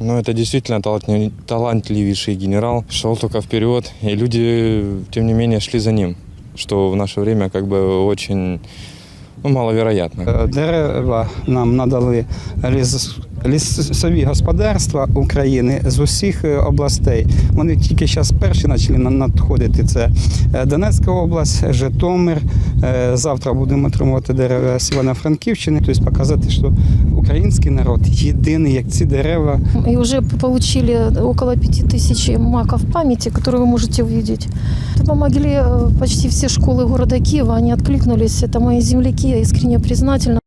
Но это действительно талантливейший генерал. Шел только вперед, и люди, тем не менее, шли за ним. Что в наше время как бы очень ну, маловероятно. Е, Дерева нам надали ліс, лісові господарства України з усіх е, областей. Вони тільки зараз перші почали на- надходити. Це е, Донецька область, Житомир. Е, Завтра будемо отримувати дерева з Івано-Франківщини, тобто показати, що український народ єдиний, як ці дерева. И уже получили около пяти тысяч маков памяти, которые вы можете увидеть. Это помогли э, почти все школы города Киева, они откликнулись. Это мои земляки, я искренне признательна.